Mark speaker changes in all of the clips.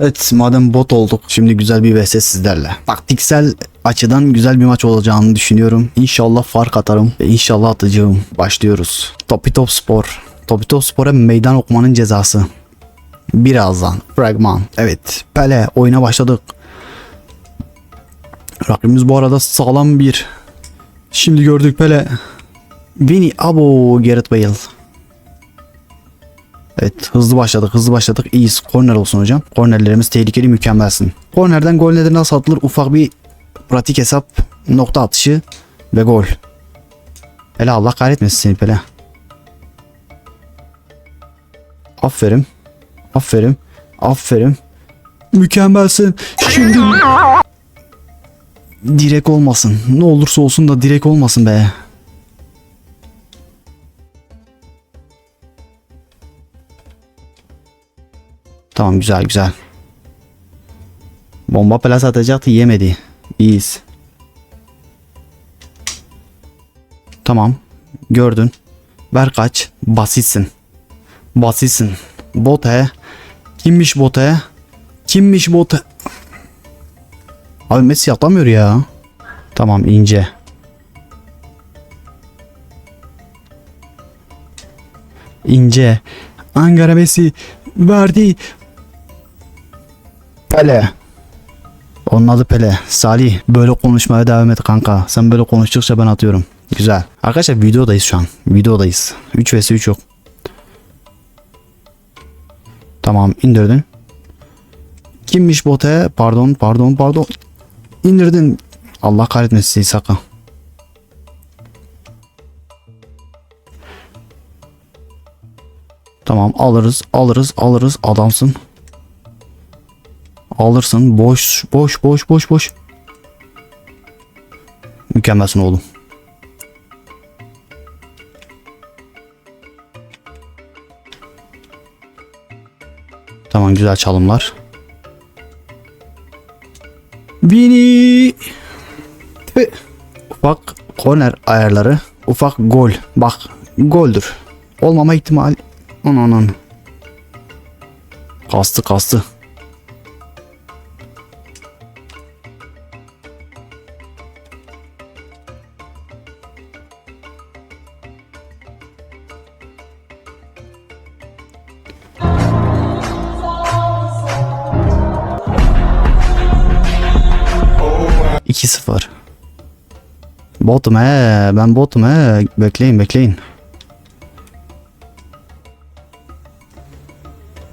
Speaker 1: Evet madem bot olduk şimdi güzel bir vs sizlerle. Taktiksel açıdan güzel bir maç olacağını düşünüyorum. İnşallah fark atarım ve inşallah atacağım. Başlıyoruz. Topi Top Spor. Topi Top Spor'a meydan okumanın cezası. Birazdan. Fragman. Evet. Pele oyuna başladık. Rakibimiz bu arada sağlam bir. Şimdi gördük Pele. Vini Abo Gareth Bale. Evet hızlı başladık hızlı başladık. İyiyiz korner olsun hocam. Kornerlerimiz tehlikeli mükemmelsin. Kornerden gol nedir nasıl atılır? Ufak bir pratik hesap nokta atışı ve gol. Hele Allah kahretmesin seni Pele. Aferin aferin aferin. Mükemmelsin. Şimdi direk olmasın. Ne olursa olsun da direk olmasın be Tamam güzel güzel. Bomba plas atacaktı yemedi. İyiyiz. Tamam. Gördün. Ver kaç. Basitsin. Basitsin. Bot he. Kimmiş bot he? Kimmiş bot he? Abi Messi atamıyor ya. Tamam ince. İnce. Ankara Messi verdi. Pele. Onun adı Pele. Salih böyle konuşmaya devam et kanka. Sen böyle konuştukça ben atıyorum. Güzel. Arkadaşlar videodayız şu an. Videodayız. 3 vs 3 yok. Tamam indirdin. Kimmiş bote? Pardon pardon pardon. İndirdin. Allah kahretmesin sakın. Tamam alırız alırız alırız adamsın. Alırsın boş boş boş boş boş. Mükemmelsin oğlum. Tamam güzel çalımlar. Vini. Ufak korner ayarları. Ufak gol. Bak goldür. Olmama ihtimali. Anan anan. Kastı kastı. İki sıfır. Botum he ben botum he bekleyin bekleyin.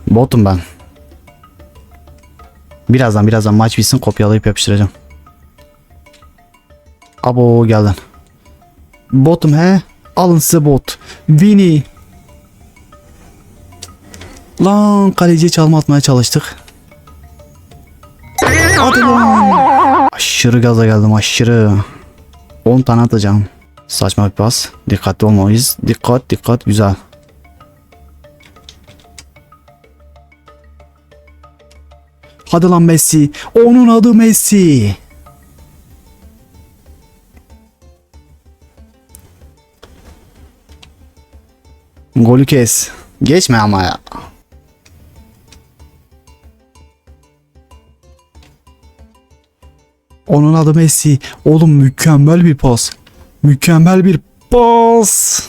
Speaker 1: Botum ben. Birazdan birazdan maç bitsin kopyalayıp yapıştıracağım. Abo geldin. Botum he. Alın size bot. Vini. Lan kaleciye çalma atmaya çalıştık. Hadi lan. Aşırı gaza geldim aşırı. 10 tane atacağım. Saçma bir pas. Dikkatli olmalıyız. Dikkat dikkat güzel. Hadi lan Messi. Onun adı Messi. Golü kes. Geçme ama ya. Onun adı Messi. Oğlum mükemmel bir pas. Mükemmel bir pas.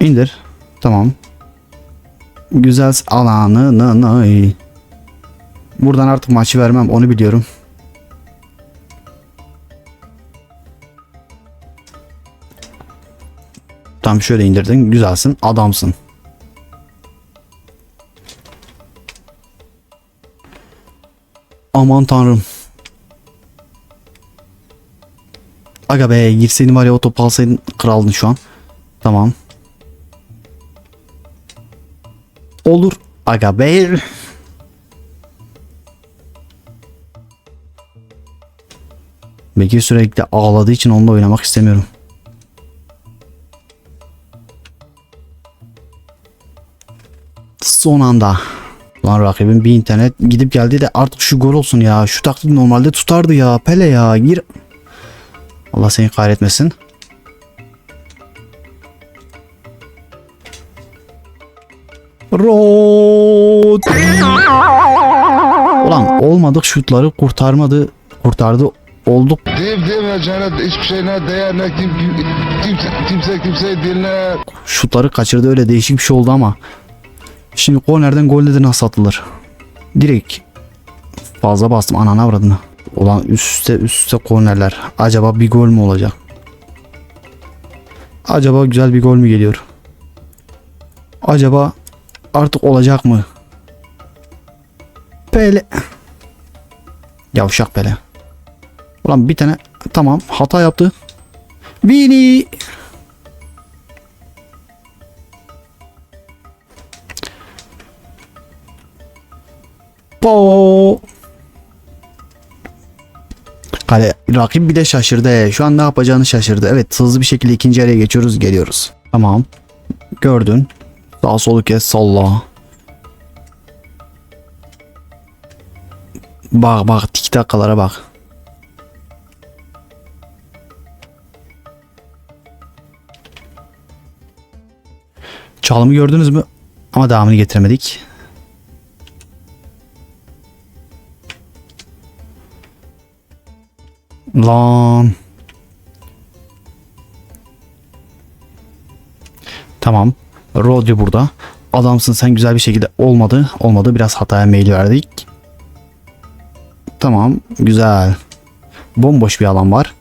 Speaker 1: İndir. Tamam. Güzel alanı. Buradan artık maçı vermem onu biliyorum. Tam şöyle indirdin. Güzelsin. Adamsın. Aman tanrım. Aga be girseydin var ya o topu alsaydın kraldın şu an. Tamam. Olur. Aga be. Bekir sürekli ağladığı için onunla oynamak istemiyorum. Son anda. Lan rakibin bir internet gidip geldi de artık şu gol olsun ya. Şu taktik normalde tutardı ya. Pele ya gir. Allah seni kahretmesin. Ro Şut. Ulan olmadık şutları kurtarmadı. Kurtardı. Olduk.
Speaker 2: Deyip demeyeceğine hiçbir şeyine değer ne kim, kimse, kimse kimseyi dinler.
Speaker 1: Şutları kaçırdı öyle değişik bir şey oldu ama. Şimdi kornerden gol dedi nasıl atılır? Direkt fazla bastım anana avradına. Ulan üst üste üst üste kornerler. Acaba bir gol mü olacak? Acaba güzel bir gol mü geliyor? Acaba artık olacak mı? Pele. Yavşak Pele. Ulan bir tane tamam hata yaptı. Vini. Po. Kale rakip bir de şaşırdı. he. Şu an ne yapacağını şaşırdı. Evet hızlı bir şekilde ikinci araya geçiyoruz. Geliyoruz. Tamam. Gördün. Sağ solu kes salla. Bak bak tik takalara bak. Çalımı gördünüz mü? Ama devamını getiremedik. Lan. Tamam. Rodri burada. Adamsın sen güzel bir şekilde olmadı. Olmadı. Biraz hataya meyil verdik. Tamam. Güzel. Bomboş bir alan var.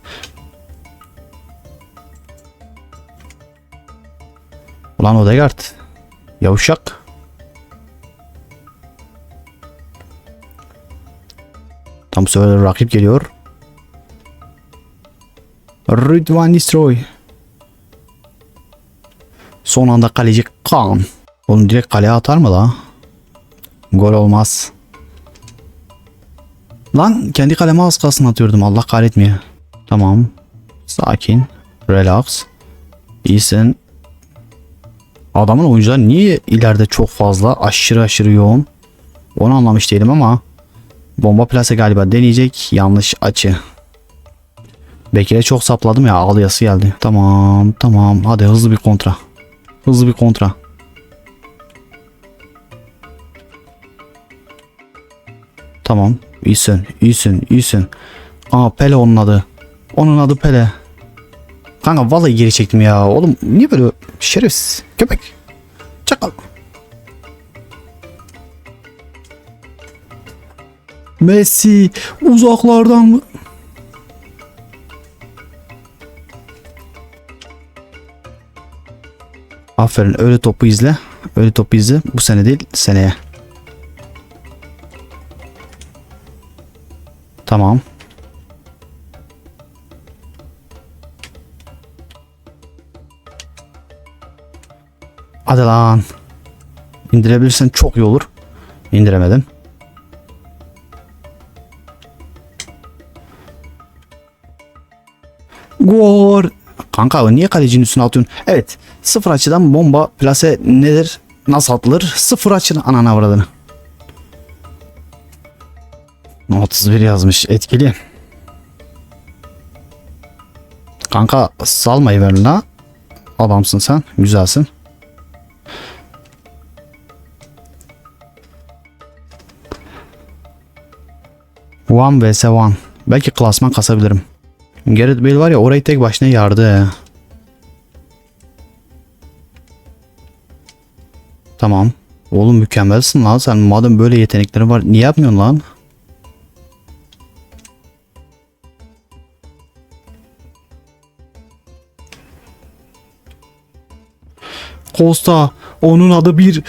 Speaker 1: Ulan Odegaard. Yavuşak. Tam bu rakip geliyor. Rıdvan Nistroy. Son anda kaleci Kaan. Onu direkt kaleye atar mı la? Gol olmaz. Lan kendi kaleme az kalsın atıyordum Allah kahretmiyor. Tamam. Sakin. Relax. İyisin. Adamın oyuncular niye ileride çok fazla aşırı aşırı yoğun? Onu anlamış değilim ama bomba plase galiba deneyecek. Yanlış açı. Bekir'e çok sapladım ya ağlayası geldi. Tamam tamam hadi hızlı bir kontra. Hızlı bir kontra. Tamam iyisin iyisin iyisin. Aa Pele onun adı. Onun adı Pele. Kanka vallahi geri çektim ya. Oğlum niye böyle şerefsiz köpek. Çakal. Messi uzaklardan Aferin öyle topu izle. Öyle topu izle. Bu sene değil seneye. Tamam. Hadi lan. İndirebilirsen çok iyi olur. İndiremedim. Gol. Kanka niye kalecinin üstüne atıyorsun? Evet. Sıfır açıdan bomba plase nedir? Nasıl atılır? Sıfır açıdan anana avradını. 31 yazmış. Etkili. Kanka salmayı ver la. Adamsın sen. Güzelsin. One vs one. Belki klasman kasabilirim. Gareth Bale var ya orayı tek başına yardı. Tamam. Oğlum mükemmelsin lan sen. Madem böyle yeteneklerin var niye yapmıyorsun lan? Costa onun adı bir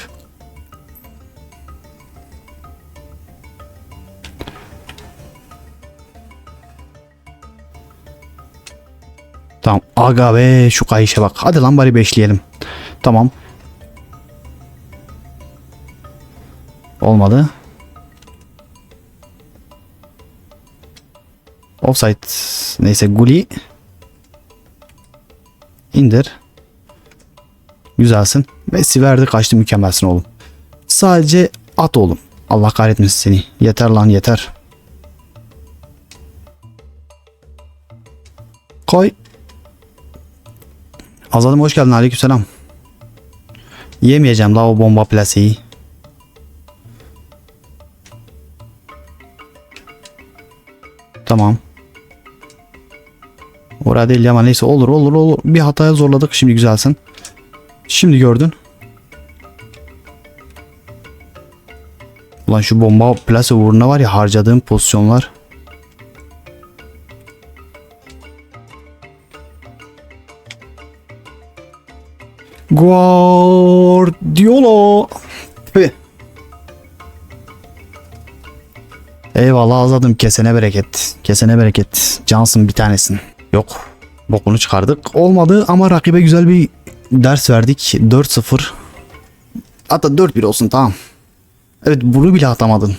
Speaker 1: Aga be şu kayışa bak. Hadi lan bari beşleyelim. Tamam. Olmadı. Offside. Neyse Guli. İndir. Güzelsin. Messi verdi kaçtı mükemmelsin oğlum. Sadece at oğlum. Allah kahretmesin seni. Yeter lan yeter. Koy. Azadım hoş geldin aleykümselam. Yemeyeceğim la o bomba plaseyi. Tamam. Orada değil ama neyse olur olur olur. Bir hataya zorladık şimdi güzelsin. Şimdi gördün. Ulan şu bomba plase uğruna var ya harcadığım pozisyonlar. Guardiola. Eyvallah azladım kesene bereket. Kesene bereket. Cansın bir tanesin. Yok. Bokunu çıkardık. Olmadı ama rakibe güzel bir ders verdik. 4-0. Hatta 4-1 olsun tamam. Evet bunu bile atamadın.